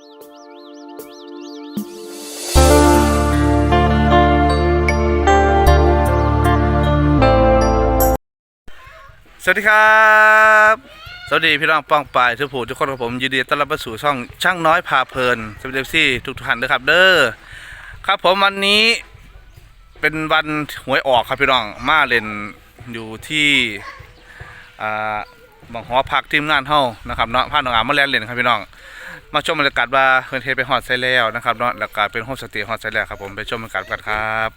สวัสดีครับ สวัสดีพี่น้องป้องปลายทุกผู้ทุกคนครับผมยินดีต้อนรับเข้าสู่ช่องช่างน้อยพาเพลินสวัสดีซี่ทุกท่านด้วยครับ เด้อครับผมวันนี้เป็นวันหวยออกครับพี่น้องมาเล่นอยู่ที่อ่าบังหอพักทีมงานเฮานะครับเนาะพาน้องอามมาแลนเล่นครับพี่น้อง มาชมบรรยากาศว่าเพิ่นเทไปหอดใส่แล้วนะครับเนาะแล้วก็เป็นโฮมสเตย์หอดใส่แล้วครับผมไปชมบรรยากาศกันครับ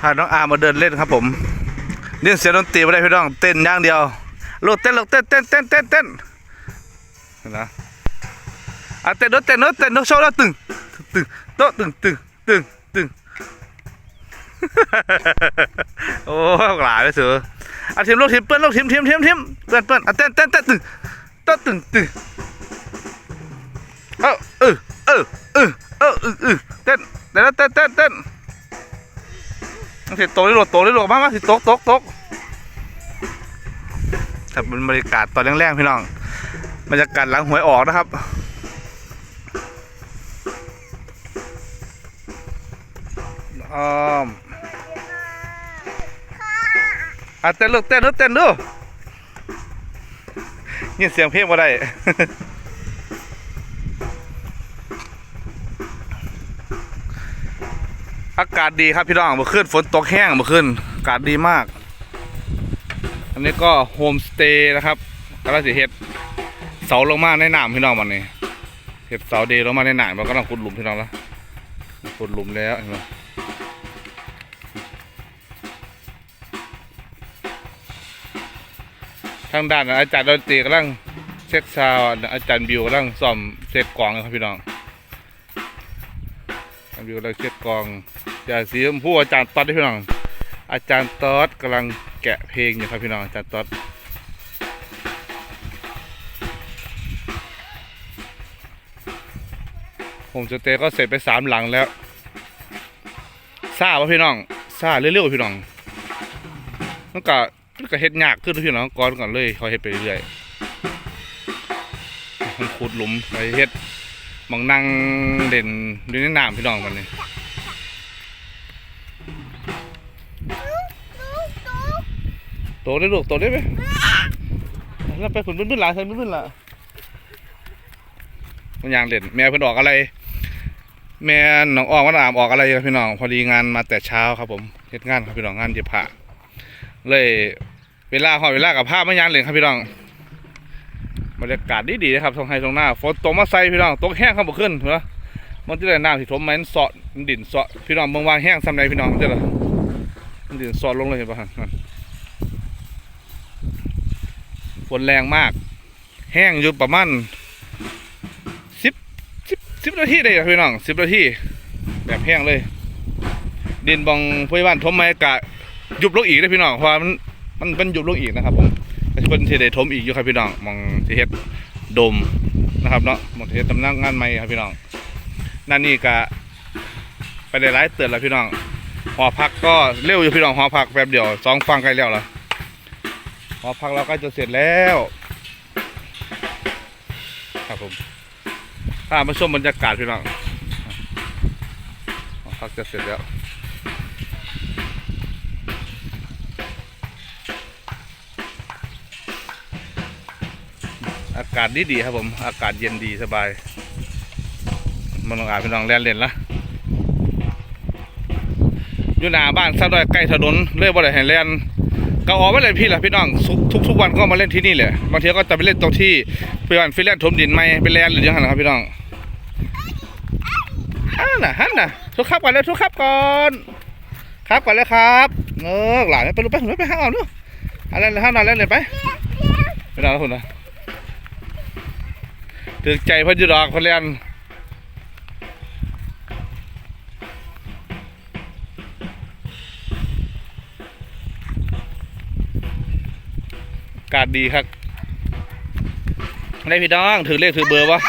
พาน้องอามาเดินเล่นครับผมเล่นเสียงดนตรีไม่ได้พี่น้องเต้นอย่างเดียวลูกเต้นลูกเต้นเต้นเต้นเต้นเต้นเห็นะอะเต้นโน้ตเต้นโน้ตเต้นโน้ตโชว์แล้วตึงตึงโต๊ะตึงตึงตึงตึงโอ้หลายไปเสืออะทีมลูกทีมเปิ้ลลูกทีมทีมทีมทีมเปิ้ลเปิ้ลอะเต้นเต้นเต้นตึงโต๊ะตึงตึงเออเออเออเออเออเออเออเต้นเต้นเต้นเต้น ต้นมันสิตกได้หลดตกได้หลดมากมาสิตกตกตกแต่เป็นบรรยากาศตอนแรกๆพี่น้องบรรยากาศหลังหวยออกนะครับอ้อมอะเต้นลูกเต้นลูกเต้นดูยินเสียงเพลงมาได้ากาศดีครับพี่น้องเมื่อคืนฝนตกแห้งเมื่อคืนอากาศดีมาก อันนี้ก็โฮมสเตย์นะครับกำลังสิเฮ็ดเสาลงมาในน้ำพี่น้องวันนี้เฮ็ดเสาเดย์ลงมาในน้ำมันก็ต้องขุดหลุมพี่น้องแล้วขุดหลุมแล้วเห็นไหมทางด้านอาจารย์ดนตรีกำลังเช็คซาวอาจารย์บิวกำลังซ่อมเซตกลองครับพี่น้องอาจารย์บิวกำลังเช็คกลอง อย่าสีชมพูอาจารย์ต๊อดด้วยพี่น้อง อาจารย์ต๊อดกำลังแกะเพลงอยู่ครับพี่น้องอาจารย์ต๊อดผมสเตย์ก็เสร็จไปสามหลังแล้วซาป่ะพี่น้องซาเร็วๆพี่น้องมันก็มันก็เฮ็ดยากขึ้นนะพี่น้องก่อนก่อนเลยเขาเฮ็ดไปเรื่อยๆมันขุดหลุมไปเฮ็ดมองนั่งเด่นอยู่ในน้ำพี่น้องมันนี่ ตได้ลูกโตได้ไหมแล้วไปฝุ่นบึ้นๆหลายใส่บึ้นๆละมันยางเด่นแม่เพิ่นออกอะไร แม่หนองออกมาอามออกอะไรครับพี่น้อง พอดีงานมาแต่เช้าครับผมเฮ็ดงานครับพี่น้องงานเย็บผ้าเลย เวลาหอเวลากับผ้าไม่ยางเล่นครับพี่น้องบรรยากาศดีดีนะครับทงไฮทงหน้าฝนตกมาใส่พี่น้องตกแห้งเข้ามาขึ้นเหรอมันจะได้น้ำที่ถมมันสาะมันดินสาะพี่น้องเมืองวางแห้งซ้ำใดพี่น้องจ้าละมันดินสาะลงเลยเห็นปะนั่น ฝนแรงมาก แห้งอยู่ประมาณสิบสิบสิบนาทีได้ครับพี่น้องสิบนาทีแบบแห้งเลย ดินบองพยาบาลทมไม้กะยุบลงอีกได้พี่น้องเพราะว่ามันมันเป็นยุบลงอีกนะครับผมเพิ่นสิได้ทมอีกอยู่ครับพี่น้องมองสิเฮ็ดดมนะครับเนาะมองสิเฮ็ดตำนักงานใหม่ครับพี่น้องนั่นนี่กะไปได้หลายเตือนแล้วพี่น้องหอพักก็เร็วอยู่พี่น้องหอพักแป๊บเดียวสองฟังใกล้แล้วล่ะ หอพักเราก็จะเสร็จแล้ว ครับผมถ้ามาชมบรรยากาศพี่น้องหอพักจะเสร็จแล้วอากาศดีดีๆครับผม อากาศเย็นดีสบาย มันลองอาบพี่น้องแล่นเล่นละอยู่หน้าบ้านซะด้วยใกล้ถนนเลยบ่ได้ให้เล่น ก็ออกมาเล่นพี่ล่ะพี่น้องทุกทุกวันก็มาเล่นที่นี่แหละบางทีก็จะไปเล่นตรงที่พี่วันฟิลแลนด์ถมดินไม่ไปแลนหรือยังไงครับพี่น้องฮันน่ะฮันน่ะทุกครับก่อนเลยทุกครับก่อนครับก่อนเลยครับเออหลานไปลูกไปไปไปห้างเอาดูอะไรเลยห้างนอนเล่นเลยไปไปนอนแล้วคุณนะถึกใจพันอยูดอกคนเรียน กาศดีครับได้พี่น้องถือเลขถือเบอร์วะ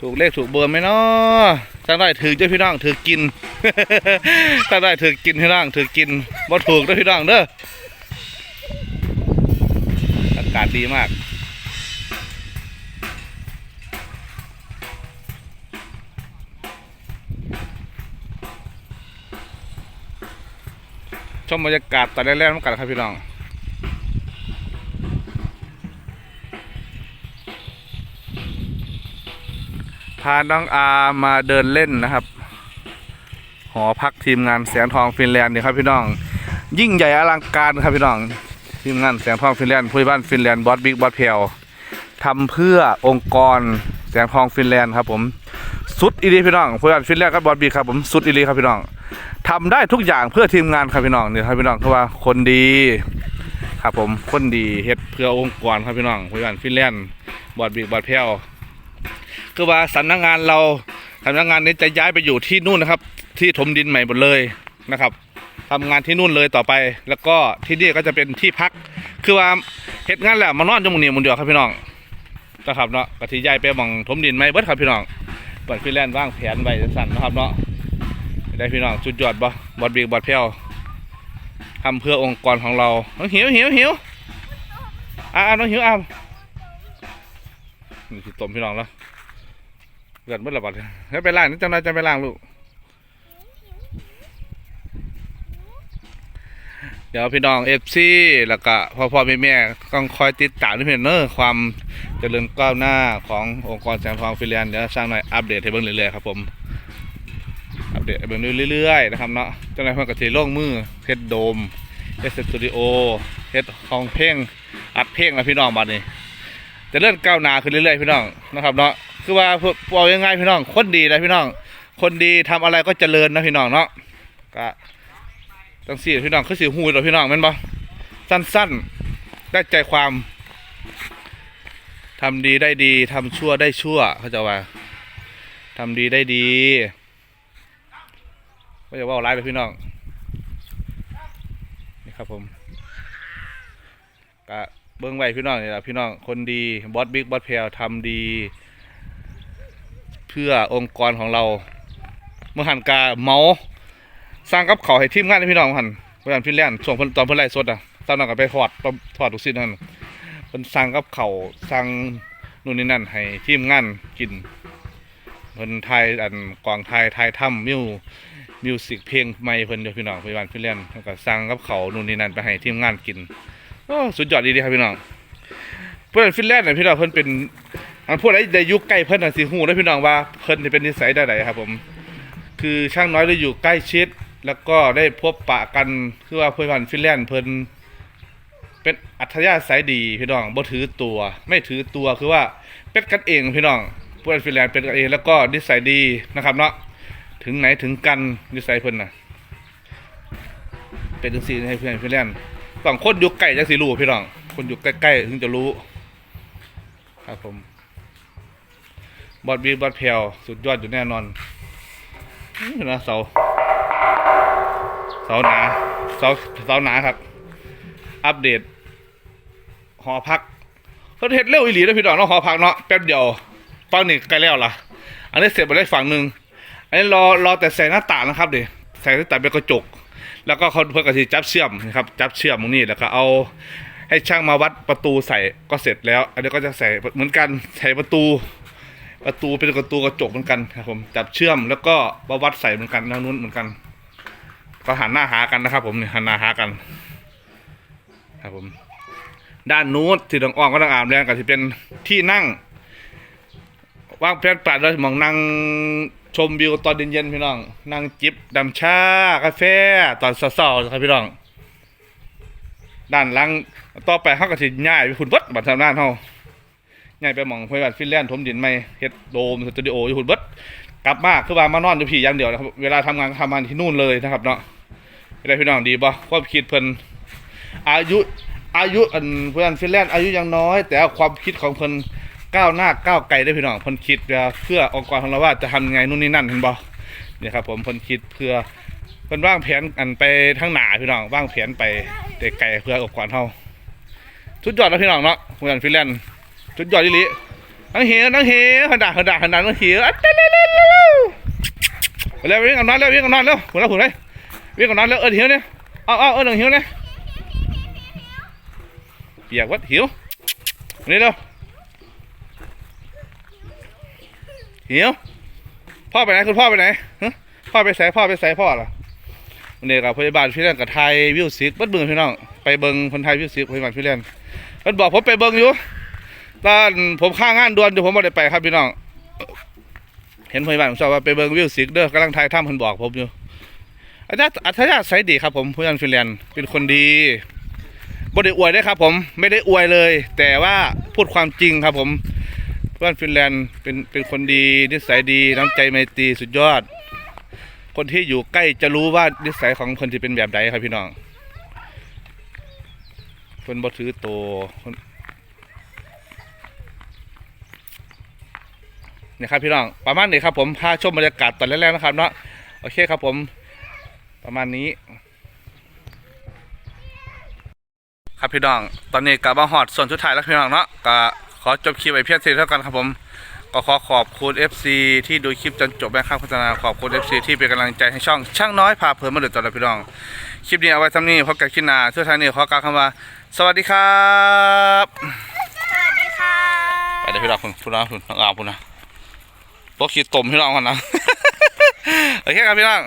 ถูกเลขถูกเบอร์ไหมเนาะถ้าได้ถือเจ้าพี่น้องถือกินถ้าได้ถือกินพี่น้องถือกินบ่ถูกเด้อพี่น้องเด้ออากาศดีมากชมบรรยากาศตอนแรกๆน้ำกันครับพี่น้อง พาน้องอามาเดินเล่นนะครับ หอพักทีมงานแสงทองฟินแลนด์เนี่ยครับพี่น้อง ยิ่งใหญ่อลังการครับพี่น้อง ทีมงานแสงทองฟินแลนด์ผู้บ้านฟินแลนด์บอสบิ๊กบอสเพลทำเพื่อองค์กรแสงทองฟินแลนด์ครับผมสุดอีรีพี่น้องผู้บ้านฟินแลนด์กับบอสบิ๊กครับผมสุดอีรีครับพี่น้องทำได้ทุกอย่างเพื่อทีมงานครับพี่น้องเนี่ยครับพี่น้องเพราะว่าคนดีครับผมคนดีเฮ็ดเพื่อองค์กรครับพี่น้องผู้บ้านฟินแลนด์บอสบิ๊กบอสเพล คือว่าสำนักงานเราสำนักงานนี้จะย้ายไปอยู่ที่นู่นนะครับ ที่ถมดินใหม่หมดเลยนะครับทำงานที่นู่นเลยต่อไป แล้วก็ที่นี่ก็จะเป็นที่พัก คือว่าเหตุงานแหละมานอนจมูกนี่มุนเดียวครับพี่น้องนะครับเนาะกะทิย้ายไปมองถมดินไม่เบิดครับพี่น้องเปิดฟิแลนว่างแผนไว้สั่นนะครับเนาะได้พี่น้องจุดยอดบ่บอดบีกบอดเพียวทำเพื่อองค์กรของเราน้องหิวหิวหิวอ่าน้องหิวอะนี่คือต้มพี่น้องแล้ว เกิดมื่อร่บัดเนี่ยแล้วไปล้างนี่จำได้จะไปล้างลูก เดี๋ยวพี่น้องเอฟซีแล้วก็พ่อพ่อแม่แม่ต้องคอยติดตามด้วยเพื่อนเนอความเจริญก้าวหน้าขององค์กรแสงทองฟิลแลนด์เดี๋ยวสร้างหน่อยอัปเดตให้เบิ่งเรื่อยๆครับผมอัปเดตให้เบิ่งเรื่อยๆนะครับเนาะเจ้านายเพิ่นก็สิลงมือเฮ็ดโดมเฮ็ดสตูดิโอเฮ็ดห้องเพลงอัดเพลงนะพี่น้องบัดนี้จะเลื่อนก้าวหน้าขึ้นเรื่อยๆพี่น้องนะครับเนาะ คือว่าพวกเอายังไงพี่น้อง คนดีนะพี่น้อง คนดีทำอะไรก็เจริญนะพี่น้องเนาะก็ตั้งสี่พี่น้องคือสีหูเราพี่น้องแม่นบ่สั้นๆได้ใจความทำดีได้ดีทำชั่วได้ชั่วเขาใจะว่าทำดีได้ดีก็จะว่าร้ายเลยพี่น้องนี่ครับผมก็เบิ้องไว้พี่น้องนี่แหละพี่น้องคนดีบอสบิ๊กบอสเพลทำดี พื่อองค์กรของเราเมื่อหันกาเมาสร้างกับเขาให้ทีมงานให้พี่น้องหันเมื่อหันพี่แล่นช่วงเพิ่นตอนเพิ่นไล่สดอะตอนนั้นก็ไปถอดถอดทุกสิ่งนั่นเพิ่นสร้างกับเขาสร้างนู่นนี่นั่นให้ทีมงานกินเพิ่นไทยอันกองไทยไทยถ้ำมิวมิวสิกเพลงใหม่เพิ่นเดียวพี่น้องพี่วันพี่แล่นแล้วก็สร้างกับเขานู่นนี่นั่นไปให้ทีมงานกินโอ้สุดยอดดีดีครับพี่น้องเพื่อนฟินแลนด์เนี่ยพี่น้องเพิ่นเป็น อันพวกอะไรได้ยุคใกล้เพิ่นน่ะสิฮู้นะพี่น้องว่าเพิ่นนี่เป็นนิสัยใดๆครับผม คือช่างน้อยได้อยู่ใกล้ชิด แล้วก็ได้พบปะกันคือว่าเพื่อนฟินแลนด์เพิ่นเป็นอัธยาศัยดีพี่น้องบ่ถือตัว ไม่ถือตัวคือว่าเป็นกันเองพี่น้องเพื่อนฟินแลนด์เป็นกันเองแล้วก็นิสัยดีนะครับเนาะถึงไหนถึงกันนิสัยเพิ่นน่ะ เป็นจังซี่ให้เพื่อนฟินแลนด์ต้องคนอยู่ใกล้จะสิรู้พี่น้องคนอยู่ใกล้ๆถึงจะรู้ ครับผม บอดบีบอดเพลสุดยอดอยู่แน่นอนนี่นะเสา เสาหนา เสาเสาหนาครับ อัปเดต หอพักเขาเฮ็ดเร็วอีหลีนะพี่น้องเนาะหอพักเนาะแป๊บเดียวฟังนี่ใกล้แล้วล่ะ อันนี้เสร็จไปได้ฝั่งหนึ่งอันนี้รอรอแต่ใส่หน้าต่างนะครับดี๋ยวใส่หน้าต่างเป็นกระจก แล้วก็เขาเพิ่งกระสีจับเชื่อมนะครับ จับเชื่อมตรงนี้แล้วก็เอาให้ช่างมาวัดประตูใส่ก็เสร็จแล้ว อันนี้ก็จะใส่เหมือนกันใส่ประตู ประตูเป็นประตูกระจกเหมือนกันครับผมจับเชื่อมแล้วก็มาวัดใส่เหมือนกันทางนู้นเหมือนกันก็หันหน้าหากันนะครับ ผมเนี่ยหันหน้าหากัน ครับผม ด้านนู้นที่ตรงอ้อมก็ต้องอามแรงก็จะเป็นที่นั่งว่างแผนปลัดเลยมองนั่งชมวิวตอนเย็นๆพี่น้อง นั่งจิบดำชากาแฟตอนเศร้าๆครับพี่น้อง ด้านหลังต่อไปเขาก็สิย้ายไปหุ่นเบิดบัดทำงานเขา ย้ายไปหมองพยาบาลฟินแลนด์ถมดินใหม่เฮ็ดโดมสตูดิโออยู่หุ่นเบิดกลับมาคือว่ามานอนอยู่พี่อย่างเดียวนะครับเวลาทำงานก็ทำงานที่นู่นเลยนะครับเนาะไม่ได้พี่น้องดีบ่ความคิดเพิ่นอายุอายุอันเพยาบาลฟินแลนด์อายุยังน้อย แต่ความคิดของเพิ่นก้าวหน้าก้าวไกลได้พี่น้องเพิ่นคิดเพื่อองค์กรของเราว่าจะทำยังไงนู่นนี่นั่นเห็นบ่เนี่ยครับผมเพิ่นคิดเพื่อเพิ่นวางแผนอันไปทั้งหนาพี่น้องวางแผนไปไกลเพื่อองค์กรเฮาสุดยอดแล้วพี่น้องเนาะเหมือนฟินแลนด์ สุดยอดอีหลีนังเหียนังเหียหันด่าหันดาหันดานังเหียอัดเร็วเร็วเร็วเร็วเร็ววิ่งกับนอนเร็ววิ่งกับนอนเร็วหุ่นละหุ่นเลยวิ่งกับนอนเร็วเออหิวเนี่ยเอาเอาเออหนึ่งหิวเนี่ยเปียกวัดเหิวนี่เร็วหิวพ่อไปไหนคุณพ่อไปไหนพ่อไปใส่พ่อไปใส่พ่อเหรอวันนี้กับพยาบาลพี่เล่นกับไทยวิวซิกเบัดเบิ่งพี่น้องไปเบิ่งคนไทยวิวซิกพยาบาลพี่เล่นเพิ่นบอกผมไปเบิ่งอยู่ ตอนผมข้างงานด่วนอยู่ผมบ่ได้ไปครับพี่น้อง เห็นพยาบาลผมชอบว่าไปเบิ่งวิวซิกเด้อกำลังถ่ายทำเพิ่นบอกผมอยู่อาจารย์อัธยาศัยดีครับผมพยาบาลฟินแลนด์เป็นคนดีบ่ได้อวยได้ครับ ผมไม่ได้อวยเลย แต่ว่าพูดความจริงครับ ผมเพยาบาลฟินแลนด์เป็นเป็นคนดีนิสัยดีน้ำใจไมตรีสุดยอด คนที่อยู่ใกล้จะรู้ว่านิสัยของคนที่เป็นแบบใดครับพี่น้องคนบ่ถือโตคน นี่ครับพี่น้องประมาณนี้ครับผมพาชมบรรยากาศตอนแรกๆนะครับเนาะโอเคครับผมประมาณนี้ ครับพี่น้อง ตอนนี้กลับมาหอดส่วนสุดท้ายแล้วพี่น้องเนาะก็ขอจบคลิปไว้เพียงเท่านี้เท่ากันครับผมก็ขอขอบคุณ FC ที่ดูคลิปจนจบแม่ข้างโฆษณาขอบคุณ FC ที่เป็นกำลังใจให้ช่อง ช่างน้อยพาเพลินมาโดยตลอดพี่น้อง คลิปนี้เอาไว้ทำนี้พบกันคลิปหน้าสุดท้ายนี้ขอกล่าวคำว่า สวัสดีครับ สวัสดีค่ะ ไปเดี๋ยวพี่น้องคุณคุณน้องคุณน้องอาคุณนะ พวขีดตมพี่น้องกันนะ โอเคครับพี่น้อง